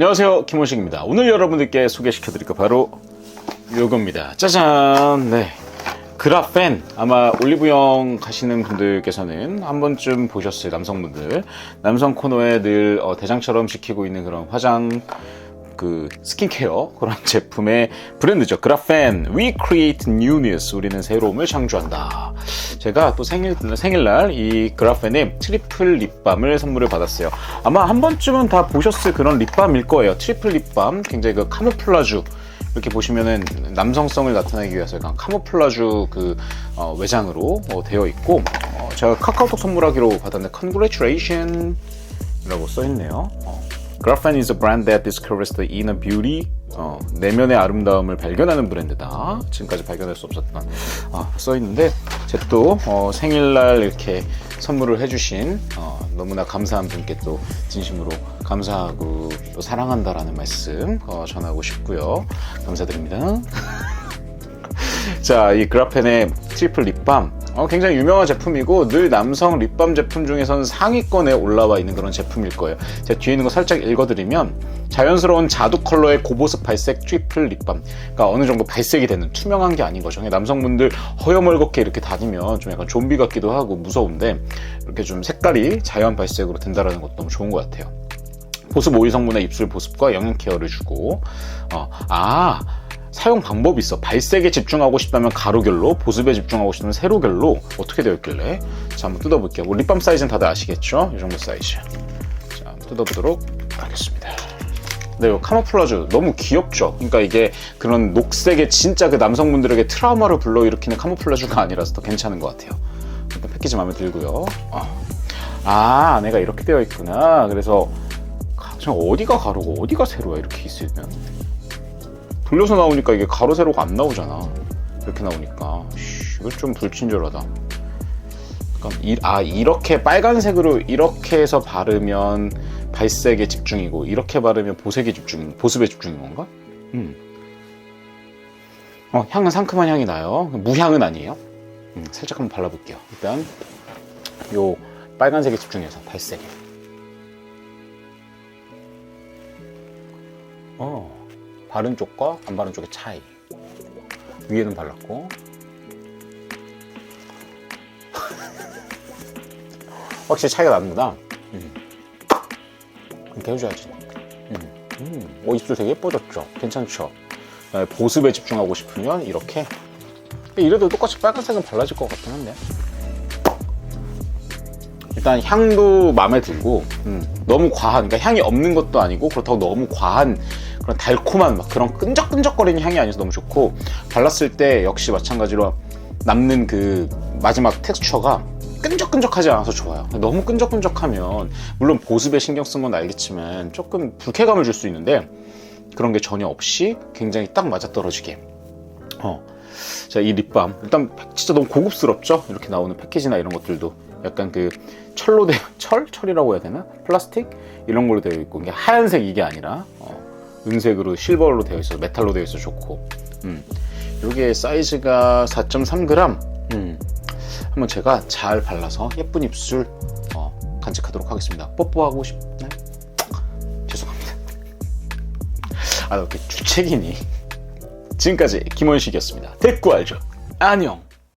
안녕하세요. 김원식입니다. 오늘 여러분들께 소개시켜 드릴 거 바로 요겁니다. 짜잔! 네. 그라펜. 아마 올리브영 가시는 분들께서는 한 번쯤 보셨을 남성분들. 남성 코너에 늘 어, 대장처럼 지키고 있는 그런 화장 그 스킨케어 그런 제품의 브랜드죠. 그라펜 We Create Newness 우리는 새로움을 창조한다. 제가 또 생일 생일날 이 그라펜의 트리플 립밤을 선물을 받았어요. 아마 한 번쯤은 다 보셨을 그런 립밤일 거예요. 트리플 립밤 굉장히 그 카모플라주 이렇게 보시면은 남성성을 나타내기 위해서 약간 카모플라주 그 어, 외장으로 어, 되어 있고 어, 제가 카카오톡 선물하기로 받았는데 Congratulation 이라고 써있네요. 어. Grafen is a brand that discovers the inner beauty. 어, 내면의 아름다움을 발견하는 브랜드다. 지금까지 발견할 수 없었던 어, 써 있는데 제또 어, 생일날 이렇게 선물을 해주신 어, 너무나 감사한 분께 또 진심으로 감사하고 또 사랑한다라는 말씀 어, 전하고 싶고요. 감사드립니다. 자, 이 그라펜의 트리플 립밤. 어, 굉장히 유명한 제품이고 늘 남성 립밤 제품 중에서는 상위권에 올라와 있는 그런 제품일 거예요. 제가 뒤에 있는 거 살짝 읽어드리면 자연스러운 자두 컬러의 고보습 발색 트리플 립밤. 그러니까 어느 정도 발색이 되는 투명한 게 아닌 거죠. 남성분들 허여멀겋게 이렇게 다니면 좀 약간 좀비 같기도 하고 무서운데 이렇게 좀 색깔이 자연 발색으로 된다라는 것도 너무 좋은 것 같아요. 보습 오일 성분의 입술 보습과 영양 케어를 주고 어, 아 사용 방법이 있어. 발색에 집중하고 싶다면 가로결로 보습에 집중하고 싶다면 세로결로 어떻게 되어 있길래? 자 한번 뜯어볼게요. 뭐 립밤 사이즈는 다들 아시겠죠? 이 정도 사이즈. 자 한번 뜯어보도록 하겠습니다. 네, 이 카모플라주 너무 귀엽죠? 그러니까 이게 그런 녹색의 진짜 그 남성분들에게 트라우마를 불러일으키는 카모플라주가 아니라서 더 괜찮은 것 같아요. 일단 패키지 마음에 들고요. 어. 아 안에가 이렇게 되어 있구나. 그래서 저 어디가 가로고 어디가 세로야? 이렇게 있으면 돌려서 나오니까 이게 가로 세로가 안 나오잖아. 이렇게 나오니까. 씨, 이거 좀 불친절하다. 아 이렇게 빨간색으로 이렇게 해서 바르면 발색에 집중이고 이렇게 바르면 보색에 집중 보습에 집중인 건가? 음. 어 향은 상큼한 향이 나요. 무향은 아니에요. 음, 살짝 한번 발라볼게요. 일단 요 빨간색에 집중해서 발색에. 어, 바른 쪽과 안 바른 쪽의 차이. 위에는 발랐고. 확실히 차이가 납니다. 음. 이렇게 해줘야지. 음. 음. 오, 입술 되게 예뻐졌죠? 괜찮죠? 네, 보습에 집중하고 싶으면 이렇게. 이래도 똑같이 빨간색은 발라질 것 같긴 한데. 일단 향도 마음에 들고 음, 너무 과한 그러니까 향이 없는 것도 아니고 그렇다고 너무 과한 그런 달콤한 막 그런 끈적끈적거리는 향이 아니어서 너무 좋고 발랐을 때 역시 마찬가지로 남는 그 마지막 텍스처가 끈적끈적하지 않아서 좋아요 너무 끈적끈적하면 물론 보습에 신경 쓰면 알겠지만 조금 불쾌감을 줄 수 있는데 그런 게 전혀 없이 굉장히 딱 맞아떨어지게 어. 자, 이 립밤. 일단 진짜 너무 고급스럽죠? 이렇게 나오는 패키지나 이런 것들도. 약간 그 철로 되 철? 철이라고 해야 되나? 플라스틱? 이런 걸로 되어 있고. 이게 하얀색 이게 아니라, 어, 은색으로 실버로 되어 있어서 메탈로 되어 있어 좋고. 음. 요게 사이즈가 4.3g. 음. 한번 제가 잘 발라서 예쁜 입술, 어, 간직하도록 하겠습니다. 뽀뽀하고 싶나요? 죄송합니다. 아, 왜 이렇게 주책이니? 지금까지 김원식이었습니다. 됐고 알죠? 안녕!